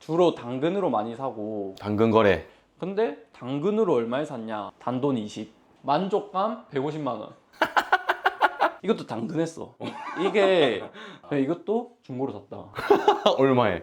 주로 당근으로 많이 사고 당근 거래. 근데 당근으로 얼마에 샀냐? 단돈 20. 만족감 150만 원. 이것도 당근했어. 이게 이것도 중고로 샀다. 얼마에?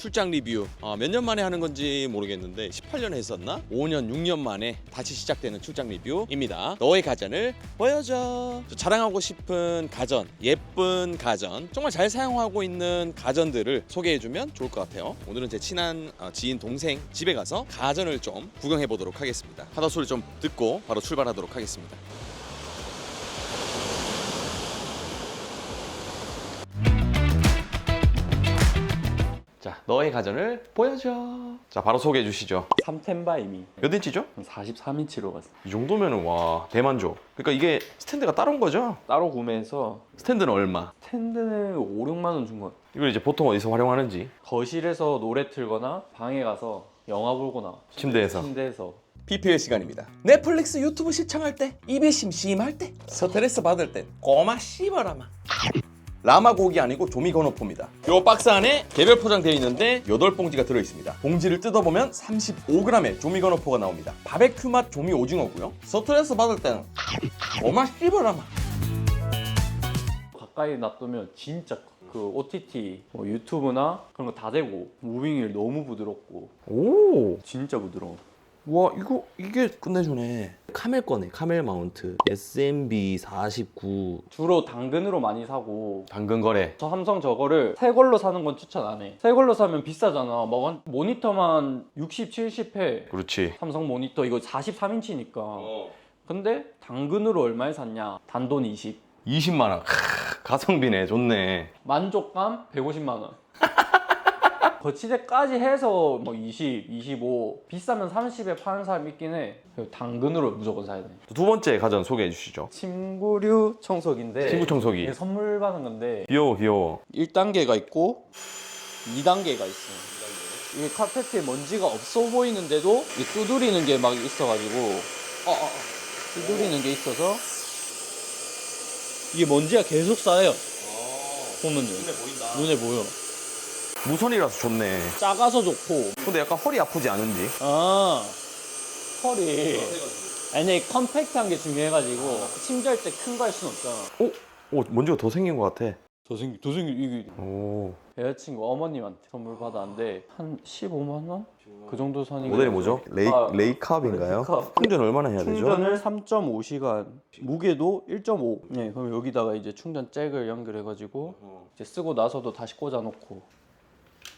출장 리뷰. 어, 몇년 만에 하는 건지 모르겠는데 18년 했었나? 5년 6년 만에 다시 시작되는 출장 리뷰입니다. 너의 가전을 보여줘. 저 자랑하고 싶은 가전 예쁜 가전 정말 잘 사용하고 있는 가전들을 소개해주면 좋을 것 같아요. 오늘은 제 친한 어, 지인 동생 집에 가서 가전을 좀 구경해 보도록 하겠습니다. 하다 소리 좀 듣고 바로 출발하도록 하겠습니다 너의 가전을 보여줘. 자, 바로 소개해 주시죠. 3텐바 이미 몇 인치죠? 43인치로 갔어. 이 정도면은 와 대만족. 그러니까 이게 스탠드가 따로 온 거죠? 따로 구매해서 스탠드는 얼마? 텐드는 5, 6만 원 준 것. 같아. 이걸 이제 보통 어디서 활용하는지 거실에서 노래 틀거나 방에 가서 영화 보거나 침대에서. 침대에서 PPL 시간입니다. 넷플릭스 유튜브 시청할 때, 입에 심심할 때, 스트레스 받을 때 꼬마 씹어라마. 라마 고기 아니고 조미 건어포입니다. 요 박스 안에 개별 포장되어 있는데 8봉지가 들어 있습니다. 봉지를 뜯어보면 35g의 조미 건어포가 나옵니다. 바베큐 맛 조미 오징어고요. 스트레스 받을 때는 꼬마 씹어라마. 가까이 놔두면 진짜 그 OTT 뭐 유튜브나 그런 거 다 되고 무빙이 너무 부드럽고 오. 진짜 부드러워. 와 이거 이게 끝내주네. 카멜 거네. 카멜 마운트. SMB 49 주로 당근으로 많이 사고 당근 거래. 저 삼성 저거를 새 걸로 사는 건 추천 안 해. 새 걸로 사면 비싸잖아. 막 한- 모니터만 60, 70 해. 그렇지. 삼성 모니터 이거 43인치니까. 근데 당근으로 얼마에 샀냐? 단돈 20. 20만 원. 크, 가성비네. 좋네. 만족감 150만 원. 거치대까지 해서 뭐 20, 25 비싸면 30에 파는 사람 있긴 해. 당근으로 무조건 사야 돼. 두 번째 가전 소개해 주시죠. 침구류 청소기인데 친구 청소기. 이게 선물 받은 건데 귀여워 귀여워. 1단계가 있고 2단계가 있어. 이게 카페트에 먼지가 없어 보이는데도 이 두드리는 게 막 있어가지고 어, 어, 어. 두드리는 게 있어서 이게 먼지가 계속 쌓여. 보면은 눈에 보여. 무선이라서 좋네. 작아서 좋고 근데 약간 허리 아프지 않은지. 아 허리 아니 컴팩트한 게 중요해가지고 침대할 때 큰 거 할 순 없잖아. 오, 오 먼지가 더 생긴 것 같아. 더 생기 이게 오. 여자친구 어머님한테 선물 받았는데 한 15만 원? 그 정도 선이 모델이 뭐죠? 레이 아, 레이캅인가요? 레이캅. 충전 얼마나 해야 되죠? 충전을 3.5시간 무게도 1.5 네, 그럼 여기다가 이제 충전 잭을 연결해가지고 이제 쓰고 나서도 다시 꽂아놓고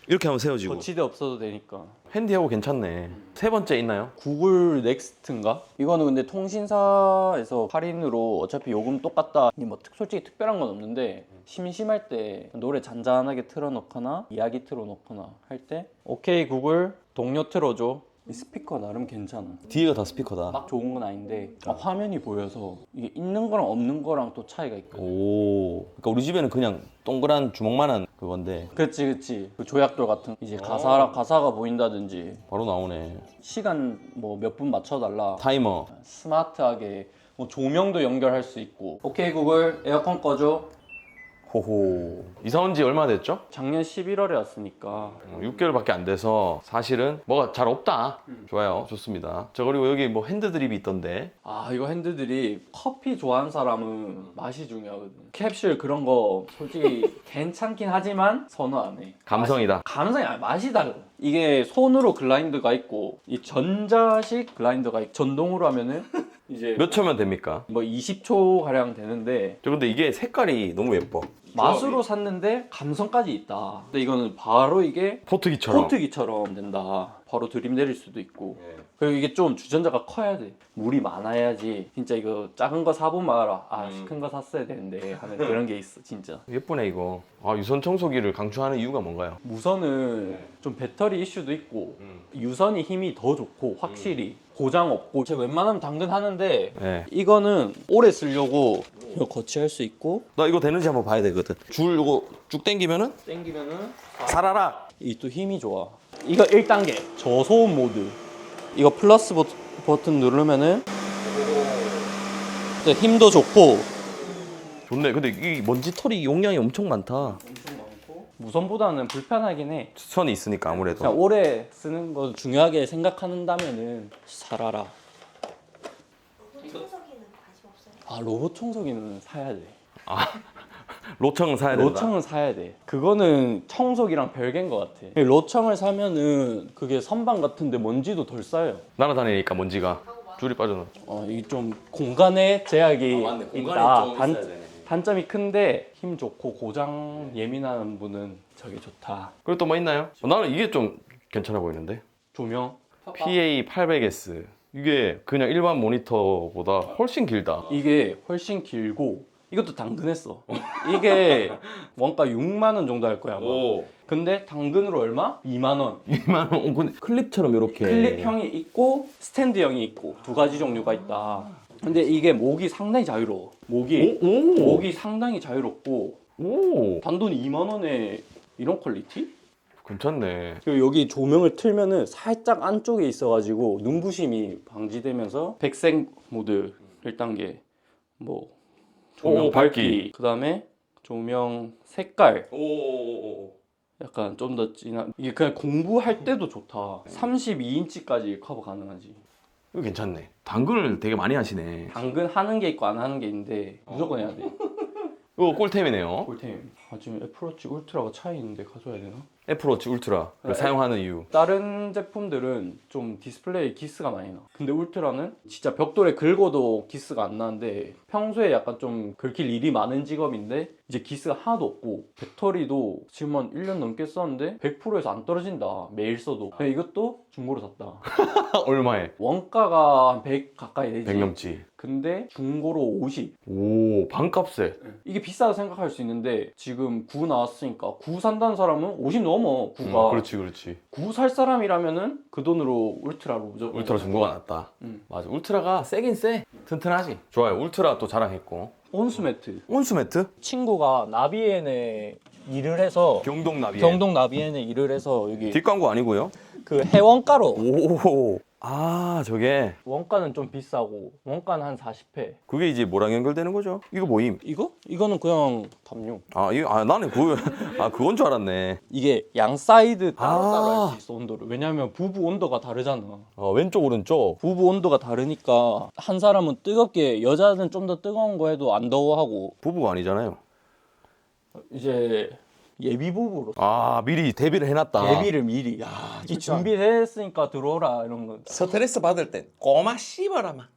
이렇게 하면 세워지고. 거치대 없어도 되니까 핸디하고 괜찮네. 세 번째 있나요? 구글 넥스트인가? 이거는 근데 통신사에서 할인으로 어차피 요금 똑같다. 뭐 특- 솔직히 특별한 건 없는데 심심할 때 노래 잔잔하게 틀어놓거나 이야기 틀어놓거나 할 때 오케이 구글 동료 틀어줘. 이 스피커 나름 괜찮아. 뒤에가 다 스피커다. 막 좋은 건 아닌데 막 화면이 보여서 이게 있는 거랑 없는 거랑 또 차이가 있거든. 오. 그러니까 우리 집에는 그냥 동그란 주먹만한 그건데 그치 그치 그 조약돌 같은 이제 가사 가사가 보인다든지 바로 나오네. 시간 뭐 몇 분 맞춰 달라 타이머. 스마트하게 뭐 조명도 연결할 수 있고 오케이 구글 에어컨 꺼줘 호호. 이사 온 지 얼마 됐죠? 작년 11월에 왔으니까 어, 6개월밖에 안 돼서 사실은 뭐가 잘 없다. 좋아요. 좋습니다. 저 그리고 여기 뭐 핸드 드립이 있던데. 아 이거 핸드들이 커피 좋아하는 사람은 맛이 중요하거든 캡슐 그런 거 솔직히 괜찮긴 하지만 선호 안해 감성이다. 감성이 아니 맛이 달라 이게 손으로 글라인드가 있고 이 전자식 글라인더가 있고 전동으로 하면은 이제 몇 초면 됩니까? 뭐 20초 가량 되는데 저 근데 이게 색깔이 너무 예뻐. 맛으로 샀는데 감성까지 있다. 근데 이거는 바로 이게 포트기처럼. 포트기처럼 된다. 바로 드림 내릴 수도 있고. 그리고 이게 좀 주전자가 커야 돼. 물이 많아야지. 진짜 이거 작은 거 사보면 알아. 아, 큰거 샀어야 되는데 하는 그런 게 있어, 진짜. 예쁘네 이거. 아 유선 청소기를 강추하는 이유가 뭔가요? 무선은 좀 배터리 이슈도 있고 유선이 힘이 더 좋고 확실히 고장 없고 제가 웬만하면 당근 하는데 네. 이거는 오래 쓰려고 이거 거치할 수 있고 나 이거 되는지 한번 봐야 되거든. 줄 이거 쭉 당기면은 당기면은 살아라. 이 또 힘이 좋아. 이거 1단계 저소음 모드. 이거 플러스 버, 버튼 누르면은 이제 힘도 좋고 좋네. 근데 이 먼지 털이 용량이 엄청 많다. 무선보다는 불편하긴 해. 선이 있으니까 아무래도. 그냥 오래 쓰는 거 중요하게 생각한다면은 살아라. 청소기는 관심 없어요. 아 로봇 청소기는 사야 돼. 로청은 사야 된다. 로청은 사야 돼. 그거는 청소기랑 별개인 것 같아. 로청을 사면은 그게 선반 같은데 먼지도 덜 쌓여. 날아다니니까 먼지가 줄이 빠져나. 어, 이 좀 공간의 제약이 아, 있다. 단, 단점이 큰데 힘 좋고 고장 예민한 분은 저게 좋다. 그리고 또 뭐 있나요? 어, 나는 이게 좀 괜찮아 보이는데. 조명. PA 800S. 이게 그냥 일반 모니터보다 훨씬 길다. 이게 훨씬 길고 이것도 당근했어. 이게 원가 6만 원 정도 할 거야. 아마. 근데 당근으로 얼마? 2만 원. 2만 원. 어, 근데 클립처럼 이렇게. 클립형이 있고 스탠드형이 있고 두 가지 종류가 있다. 근데 이게 목이 상당히 자유로워. 목이 오, 오. 목이 상당히 자유롭고 오. 단돈 2만 원에 이런 퀄리티? 괜찮네. 그리고 여기 조명을 틀면은 살짝 안쪽에 있어가지고 눈부심이 방지되면서 백색 모드 1단계 뭐 조명 오, 밝기 밝기. 그 다음에 조명 색깔 오. 약간 좀 더 진한 이게 그냥 공부할 때도 좋다 32인치까지 커버 가능하지 이거 괜찮네. 당근을 되게 많이 하시네. 당근 하는 게 있고 안 하는 게 있는데 무조건 해야 돼 이거 꿀템이네요. 꿀템 아 지금 애플워치 울트라가 차에 있는데 가져야 되나? 애플워치 울트라를 네. 사용하는 이유. 다른 제품들은 좀 디스플레이에 기스가 많이 나. 근데 울트라는 진짜 벽돌에 긁어도 기스가 안 나는데 평소에 약간 좀 긁힐 일이 많은 직업인데 이제 기스가 하나도 없고 배터리도 지금 한 1년 넘게 썼는데 100%에서 안 떨어진다. 매일 써도. 이것도 중고로 샀다. 얼마에? 원가가 한 100 가까이 되지. 100 넘지. 근데 중고로 50. 오, 반값에. 이게 비싸다 생각할 수 있는데 지금 9 나왔으니까 9 산다는 사람은 50 넘어. 9가. 음, 그렇지, 그렇지. 9 살 사람이라면은 그 돈으로 울트라로 무조건 울트라 중고가 낫다. 음. 맞아. 울트라가 세긴 세. 튼튼하지. 좋아요. 울트라 또 자랑했고. 온수 매트 온수 매트? 친구가 나비엔에 일을 해서 경동 나비. 경동 나비엔에 일을 해서 여기 뒷광고 아니고요. 그 해원가로 오. 아, 저게 원가는 좀 비싸고 원가는 한 40회 그게 이제 뭐랑 연결되는 거죠? 이거 뭐임? 이거? 이거는 그냥 담요 아, 이거 아 나는 그 아, 그건 줄 알았네. 이게 양 사이드 따로따로 아. 할 수 있어 온도를 왜냐면 부부 온도가 다르잖아 어, 왼쪽 오른쪽. 부부 온도가 다르니까 한 사람은 뜨겁게 여자는 좀 더 뜨거운 거 해도 안 더워하고 부부가 아니잖아요. 이제 예비 부부로 아, 미리 대비를 해 놨다. 예비를 미리 야, 이 준비했으니까 들어오라 이런 거 스트레스 받을 땐 꼬마 씹어라 막.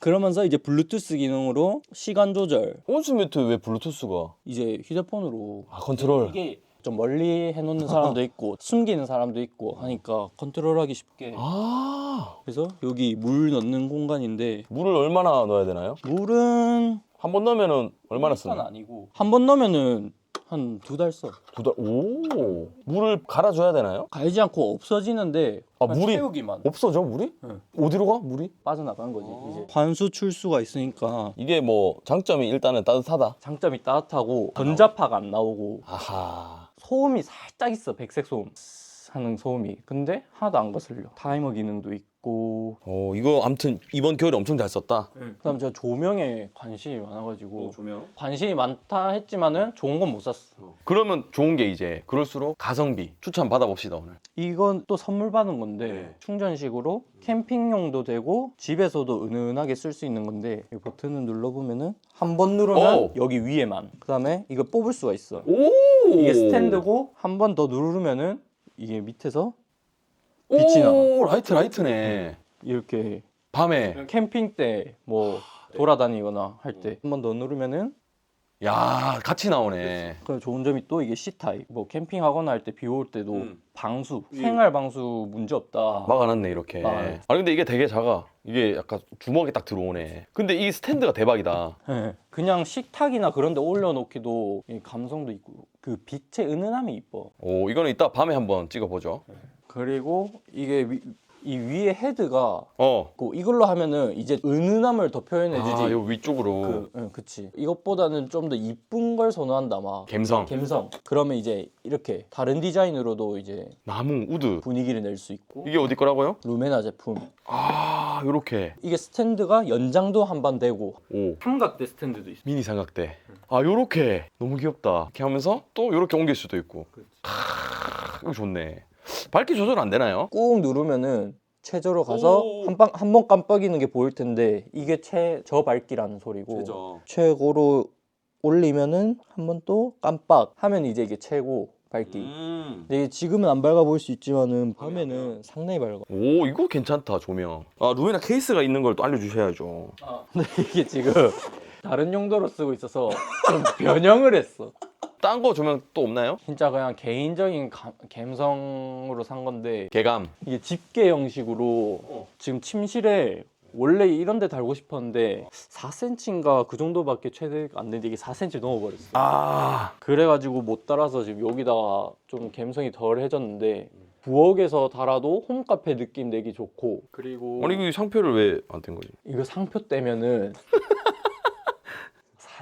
그러면서 이제 블루투스 기능으로 시간 조절 온수 매트 왜 블루투스가? 이제 휴대폰으로 아, 컨트롤. 이게 좀 멀리 해놓는 사람도 있고 숨기는 사람도 있고 하니까 컨트롤하기 쉽게 아. 그래서 여기 물 넣는 공간인데 물을 얼마나 넣어야 되나요? 물은 한 번 넣으면은 얼마나 일단 쓰나? 아니고 한 번 넣으면은 한 두 달 써. 두 달. 오. 물을 갈아 줘야 되나요? 갈지 않고 없어지는데 아, 그냥 물이- 채우기만 없어져, 물이? 응. 어디로 가? 물이? 빠져나간 거지 이제 환수 출수가 있으니까 이게 뭐 장점이 일단은 따뜻하다. 장점이 따뜻하고 전자파가 안 나오고 아하. 소음이 살짝 있어 백색 소음 하는 소음이 근데 하나도 안 거슬려 타이머 기능도 있고 어, 이거 아무튼 이번 겨울에 엄청 잘 썼다. 그다음 제가 조명에 관심이 많아가지고 조명. 관심이 많다 했지만은 좋은 건 못 샀어 그러면 좋은 게 이제 그럴수록 가성비 추천 받아봅시다 오늘. 이건 또 선물 받은 건데 네. 충전식으로 캠핑용도 되고 집에서도 은은하게 쓸 수 있는 건데 이 버튼을 눌러보면은 한 번 누르면 오. 여기 위에만 그다음에 이거 뽑을 수가 있어 오. 이게 스탠드고 한 번 더 누르면은 이게 밑에서 빛이 나. 오, 라이트 라이트네. 이렇게 밤에. 캠핑 때 뭐 돌아다니거나 할 때 한 번 더 누르면은 야, 같이 나오네. 그 좋은 점이 또 이게 C 타입 뭐 캠핑하거나 할 때 비 올 때도 음. 방수 생활 방수 문제 없다 막아놨네 이렇게. 막아놨- 아니 근데 이게 되게 작아. 이게 약간 주먹에 딱 들어오네. 근데 이 스탠드가 대박이다. 예. 그냥 식탁이나 그런 데 올려놓기도 이 감성도 있고 그 빛의 은은함이 이뻐 오, 이거는 이따 밤에 한번 찍어보죠. 그리고 이게 위, 이 위에 헤드가 어. 그 이걸로 하면은 이제 은은함을 더 표현해주지. 아, 요 위쪽으로. 그, 응, 그치. 이것보다는 좀 더 이쁜 걸 선호한다 막. 갬성, 감성. 그러면 이제 이렇게 다른 디자인으로도 이제 나무, 우드. 분위기를 낼 수 있고. 이게 어디 거라고요? 루메나 제품. 아, 아 요렇게. 이게 스탠드가 연장도 한번 되고. 오. 삼각대 스탠드도 있어. 미니 삼각대. 아 요렇게. 너무 귀엽다. 이렇게 하면서 또 요렇게 옮길 수도 있고. 아, 이거 좋네 밝기 조절 안 되나요? 꾹 누르면은 최저로 가서 오. 한 방 한 번 깜빡이는 게 보일 텐데 이게 최저 밝기라는 소리고 최고로 올리면은 한 번 또 깜빡 하면 이제 이게 최고 밝기. 음. 근데 이게 지금은 안 밝아 보일 수 있지만은 밤에는 상당히 밝아. 오 이거 괜찮다 조명 아 루미나 케이스가 있는 걸 또 알려주셔야죠 근데 이게 지금 다른 용도로 쓰고 있어서 좀 변형을 했어. 딴 거 조명 또 없나요? 진짜 그냥 개인적인 감, 감성으로 산 건데 개감 이게 집게 형식으로 지금 침실에 원래 이런 데 달고 싶었는데 4cm인가 그 정도밖에 최대 안 되는데 이게 4cm 넘어버렸어. 아 그래가지고 못 달아서 지금 여기다가 좀 감성이 덜해졌는데 부엌에서 달아도 홈카페 느낌 내기 좋고 그리고 아니 그 상표를 왜 안 뗀 거지? 이거 상표 떼면은 사-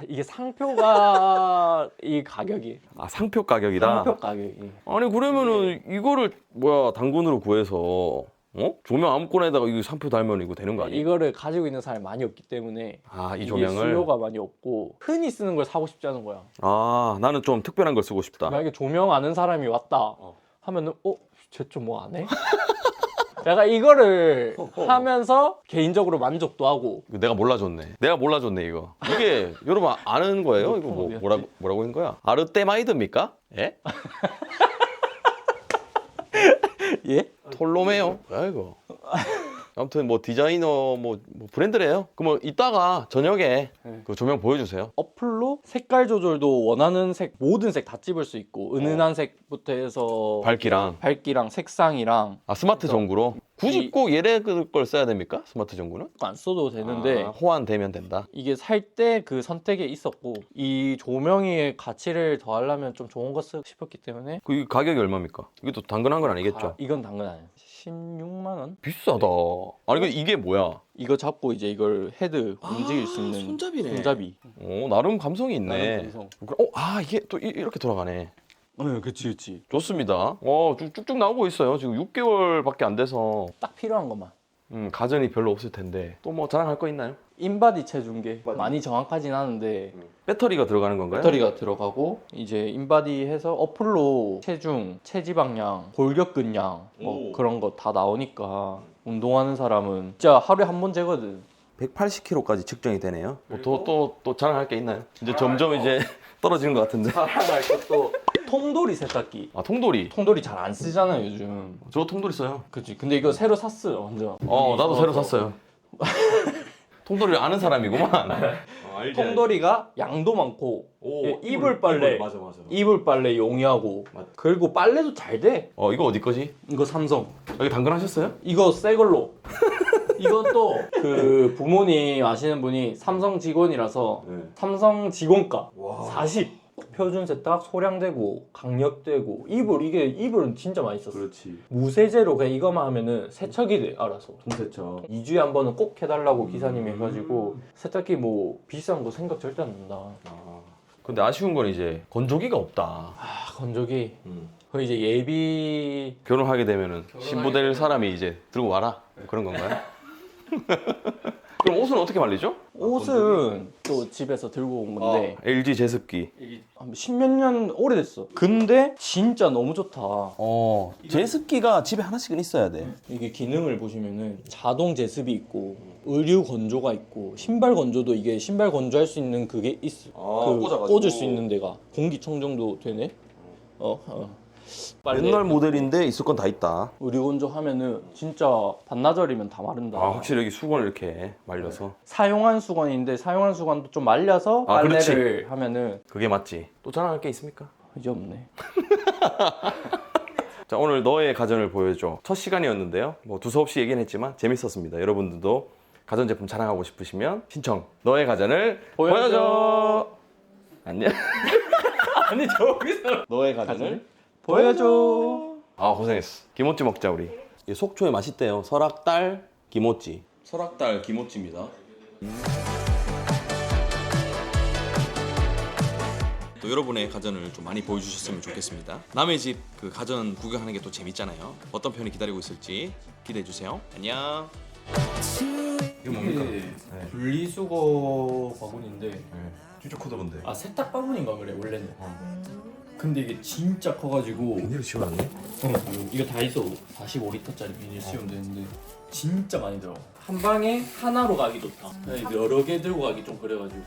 이게 상표가 이 가격이 아 상표 가격이다 상표 가격이 아니 그러면은 이거를 뭐야 당근으로 구해서 어? 조명 아무거나에다가 이거 상표 달면 이거 되는 거 아니야? 이거를 가지고 있는 사람이 많이 없기 때문에 아이 이게 조명을 수요가 많이 없고 흔히 쓰는 걸 사고 싶지 않은 거야. 아 나는 좀 특별한 걸 쓰고 싶다 만약에 조명 아는 사람이 왔다 하면은 어? 쟤 좀 뭐 안 해? 내가 이거를 하면서 개인적으로 만족도 하고 이거 내가 몰라줬네 내가 몰라줬네 이거 이게 여러분 아는 거예요? 이거 뭐, 뭐라고 뭐라고 한 거야? 아르테마이드입니까? 예? 예? 톨로메오 뭐야 이거 아무튼 뭐 디자이너 뭐, 뭐 브랜드래요 그럼 뭐 이따가 저녁에 네. 그 조명 보여주세요 어플로 색깔 조절도 원하는 색 모든 색다 찝을 수 있고 은은한 색부터 해서 밝기랑 밝기랑 색상이랑 아 스마트 전구로 굳이 이- 꼭 얘네 걸 써야 됩니까? 스마트 전구는? 안 써도 되는데 아, 호환되면 된다 이게 살 때 그 선택에 있었고 이 조명의 가치를 더하려면 좀 좋은 거 쓰고 싶었기 때문에 그이 가격이 얼마입니까? 이것도 당근한 건 아니겠죠? 아, 이건 당근 아니에요 16만 원? 비싸다. 아니 그 이게 뭐야? 이거 잡고 이제 이걸 헤드 움직일 수 있는 손잡이네. 손잡이. 오 나름 감성이 있네. 나름 감성. 어, 아 이게 또 이, 렇게 돌아가네. 네, 그치 그치. 좋습니다. 어 쭉- 쭉쭉 나오고 있어요. 지금 6개월밖에 안 돼서. 딱 필요한 것만. 음, 가전이 별로 없을 텐데. 또 뭐 자랑할 거 있나요? 인바디 체 중계 많이 정확하진 않은데 배터리가 들어가는 건가요? 배터리가 들어가고 이제 인바디 해서 어플로 체중, 체지방량, 골격근량 뭐 오. 그런 거 다 나오니까 운동하는 사람은 진짜 하루에 한 번 재거든 180kg까지 측정이 되네요. 또또또 자랑할 게 있나요? 이제 점점 이제 떨어지는 것 같은데. 자랑할 것도 통돌이 세탁기 아 통돌이. 통돌이 잘 안 쓰잖아요 요즘 저 통돌이 써요. 그치 근데 이거 새로 샀어요 완전 어 나도 새로 샀어요. 통돌이를 아는 사람이구만. 통돌이가 양도 많고 오, 예, 이불 빨래 맞아 맞아. 이불 빨래 용이하고 맞- 그리고 빨래도 잘 돼 어 이거 어디 거지? 이거 삼성 여기 당근하셨어요? 이거 새 걸로 이건 또 그 부모님 아시는 분이 삼성 직원이라서 네. 삼성 직원가 40 표준 세탁 소량되고 강력되고 이불 이게 이불은 진짜 많이 썼어 그렇지. 무세제로 그냥 이거만 하면은 세척이 돼 알아서 통세척. 2주에 한 번은 꼭 해달라고 기사님이 해가지고 세탁기 뭐 비싼 거 생각 절대 안 난다 아. 근데 아쉬운 건 이제 건조기가 없다. 아 건조기 음. 그 이제 예비 결혼하게 되면은 신부 될 사람이 이제 들고 와라 그런 건가요? 그럼 옷은 어떻게 말리죠? 옷은 또 집에서 들고 온 건데 LG 제습기. 한 십몇 년 오래됐어 근데 진짜 너무 좋다 어, 제습기가 집에 하나씩은 있어야 돼. 이게 기능을 보시면은 자동 제습이 있고 의류 건조가 있고 신발 건조도 이게 신발 건조할 수 있는 그게 있어 그 꽂아가지고. 꽂을 수 있는 데가 공기청정도 되네 어, 어. 빨래 옛날 모델인데 있을 건 다 있다. 의류 건조 하면은 진짜 반나절이면 다 마른다 아 확실히 여기 수건을 이렇게 말려서 사용한 수건인데 사용한 수건도 좀 말려서 아, 빨래를 하면은 그게 맞지. 또 자랑할 게 있습니까? 이제 없네 자 오늘 너의 가전을 보여줘 첫 시간이었는데요. 뭐 두서없이 얘기는 했지만 재밌었습니다. 여러분들도 가전 제품 자랑하고 싶으시면 신청. 너의 가전을 보여줘. 보여줘. 안녕. 아니 저기서 너의 가전을 보여줘 아 고생했어. 김모찌 먹자 우리. 이 속초에 맛있대요. 설악달 김모찌. 설악달 김오찌입니다. 또 여러분의 가전을 좀 많이 보여주셨으면 좋겠습니다. 남의 집 그 가전 구경하는 게 또 재밌잖아요. 어떤 편이 기다리고 있을지 기대해 주세요. 안녕. 이거 뭡니까? 이게 네. 분리수거 바구니인데 네. 진짜 커다 근데. 아 세탁 바구니인가 그래 원래는 어. 근데 이게 진짜 커가지고. 비닐을 씌워놨네. 어, 이거 다이소 45리터짜리 비닐 씌우면 되는데 진짜 많이 들어 한 방에 하나로 가기 좋다. 그냥 여러 개 들고 가기 좀 그래가지고